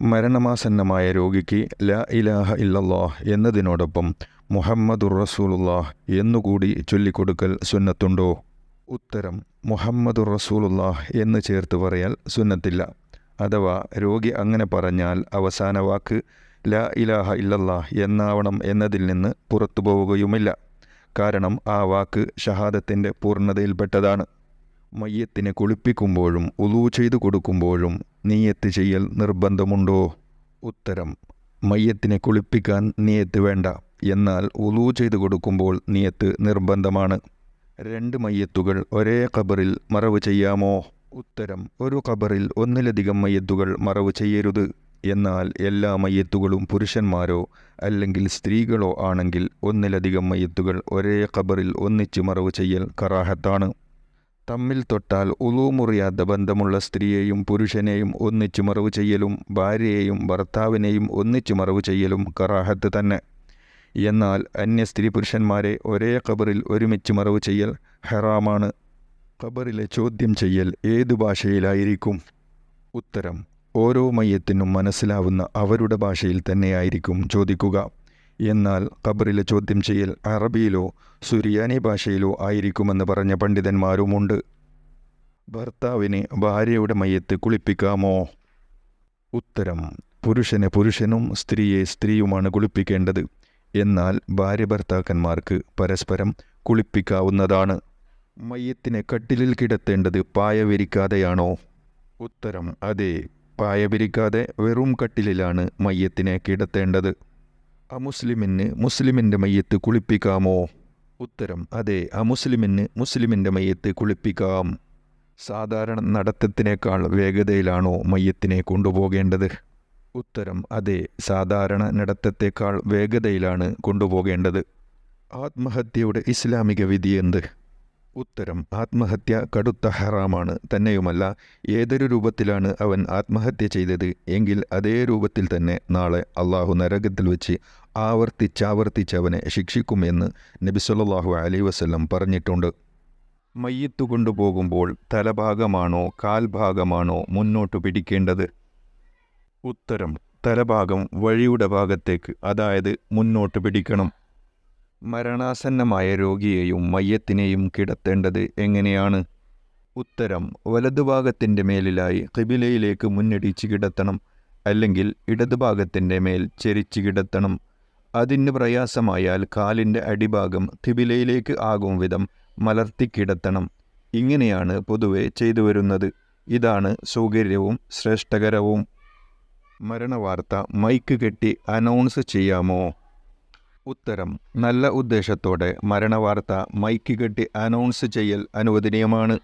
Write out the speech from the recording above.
മരണമാസന്നമായ രോഗിക്ക് ല ഇലാഹ ഇല്ലല്ലാഹ് എന്നതിനോടൊപ്പം മുഹമ്മദുർ റസൂലുള്ളാഹ് എന്നുകൂടി ചൊല്ലിക്കൊടുക്കൽ സുന്നത്തുണ്ടോ? ഉത്തരം മുഹമ്മദുർ റസൂലുള്ളാഹ് എന്ന് ചേർത്ത് പറയാൽ സുന്നത്തില്ല. അഥവാ രോഗി അങ്ങനെ പറഞ്ഞാൽ അവസാന വാക്ക് ല ഇലാഹ ഇല്ലല്ലാഹ് എന്നാവണം എന്നതിൽ നിന്ന് പുറത്തു പോവുകയുമില്ല കാരണം ആ വാക്ക് ഷഹാദത്തിന്റെ പൂർണതയിൽപ്പെട്ടതാണ്. മയ്യത്തിനെ കുളിപ്പിക്കുമ്പോഴും ഉലു ചെയ്തു കൊടുക്കുമ്പോഴും നീയത്ത് ചെയ്യൽ നിർബന്ധമുണ്ടോ? ഉത്തരം മയ്യത്തിനെ കുളിപ്പിക്കാൻ നീയത്ത് വേണ്ട. എന്നാൽ ഉലു ചെയ്തു കൊടുക്കുമ്പോൾ നീയത്ത് നിർബന്ധമാണ്. രണ്ട് മയ്യത്തുകൾ ഒരേ ഖബറിൽ മറവ് ചെയ്യാമോ? ഉത്തരം ഒരു ഖബറിൽ ഒന്നിലധികം മയ്യത്തുകൾ മറവ് ചെയ്യരുത്. എന്നാൽ എല്ലാ മയ്യത്തുകളും പുരുഷന്മാരോ അല്ലെങ്കിൽ സ്ത്രീകളോ ആണെങ്കിൽ ഒന്നിലധികം മയ്യത്തുകൾ ഒരേ ഖബറിൽ ഒന്നിച്ച് മറവ് ചെയ്യൽ കറാഹത്താണ്. തമ്മിൽ തൊട്ടാൽ ഉളുമുറിയാത്ത ബന്ധമുള്ള സ്ത്രീയെയും പുരുഷനെയും ഒന്നിച്ചു മറവ് ചെയ്യലും ഭാര്യയെയും ഭർത്താവിനെയും ഒന്നിച്ചു മറവ് ചെയ്യലും കറാഹത്ത് തന്നെ. എന്നാൽ അന്യ സ്ത്രീ പുരുഷന്മാരെ ഒരേ ഖബറിൽ ഒരുമിച്ച് മറവ് ചെയ്യൽ ഹെറാമാണ്. ഖബറിലെ ചോദ്യം ചെയ്യൽ ഏതു ഭാഷയിലായിരിക്കും? ഉത്തരം ഓരോ മയ്യത്തിനും മനസ്സിലാവുന്ന അവരുടെ ഭാഷയിൽ തന്നെയായിരിക്കും ചോദിക്കുക. എന്നാൽ ഖബറിലെ ചോദ്യം ചെയ്യൽ അറബിയിലോ സുറിയാനി ഭാഷയിലോ ആയിരിക്കുമെന്ന് പറഞ്ഞ പണ്ഡിതന്മാരുമുണ്ട്. ഭർത്താവിന് ഭാര്യയുടെ മയ്യത്ത് കുളിപ്പിക്കാമോ? ഉത്തരം പുരുഷന് പുരുഷനും സ്ത്രീയെ സ്ത്രീയുമാണ് കുളിപ്പിക്കേണ്ടത്. എന്നാൽ ഭാര്യ ഭർത്താക്കന്മാർക്ക് പരസ്പരം കുളിപ്പിക്കാവുന്നതാണ്. മയ്യത്തിനെ കട്ടിലിൽ കിടത്തേണ്ടത് പായ വിരിക്കാതെയാണോ? ഉത്തരം അതെ പായ വിരിക്കാതെ വെറും കട്ടിലിലാണ് മയ്യത്തിനെ കിടത്തേണ്ടത്. അമുസ്ലിമിന് മുസ്ലിമിന്റെ മയ്യത്ത് കുളിപ്പിക്കാമോ? ഉത്തരം അതെ അമുസ്ലിമിന് മുസ്ലിമിന്റെ മയ്യത്ത് കുളിപ്പിക്കാം. സാധാരണ നടത്തത്തിനേക്കാൾ വേഗതയിലാണോ മയ്യത്തിനെ കൊണ്ടുപോകേണ്ടത്? ഉത്തരം അതെ സാധാരണ നടത്തത്തേക്കാൾ വേഗതയിലാണ് കൊണ്ടുപോകേണ്ടത്. ആത്മഹത്യയുടെ ഇസ്ലാമിക വിധി എന്ത്? ഉത്തരം ആത്മഹത്യ കടുത്ത ഹറാമാണ്. തന്നെയുമല്ല ഏതൊരു രൂപത്തിലാണ് അവൻ ആത്മഹത്യ ചെയ്തത്? എങ്കിൽ അതേ രൂപത്തിൽ തന്നെ നാളെ അള്ളാഹു നരകത്തിൽ വെച്ച് ആവർത്തിച്ചാവർത്തിച്ചവനെ ശിക്ഷിക്കുമെന്ന് നബിസ്വല്ലാഹു അലൈ വസല്ലം പറഞ്ഞിട്ടുണ്ട്. മയ്യത്തു കൊണ്ടുപോകുമ്പോൾ തലഭാഗമാണോ കാൽഭാഗമാണോ മുന്നോട്ട് പിടിക്കേണ്ടത്? ഉത്തരം തലഭാഗം വഴിയുടെ ഭാഗത്തേക്ക് അതായത് മുന്നോട്ട് പിടിക്കണം. മരണാസന്നമായ രോഗിയെയും മയ്യത്തിനെയും കിടത്തേണ്ടത് എങ്ങനെയാണ്? ഉത്തരം വലതുഭാഗത്തിന്റെ മേലിലായി കിബിലയിലേക്ക് മുന്നടിച്ച് കിടത്തണം അല്ലെങ്കിൽ ഇടതുഭാഗത്തിന്റെ മേൽ ചെരിച്ച് കിടത്തണം. അതിന് പ്രയാസമായാൽ കാലിന്റെ അടിഭാഗം തിബിലയിലേക്ക് ആകും വിധം മലർത്തിക്കിടത്തണം ഇങ്ങനെയാണ് പൊതുവെ ചെയ്തു വരുന്നത്. ഇതാണ് സൗകര്യവും ശ്രേഷ്ഠകരവും. മരണവാർത്ത മൈക്ക് കെട്ടി അനൗൺസ് ചെയ്യാമോ? ഉത്തരം. നല്ല ഉദ്ദേശത്തോടെ മരണവാർത്ത മൈക്ക് കെട്ടി അനൗൺസ് ചെയ്യൽ അനുവദനീയമാണ്.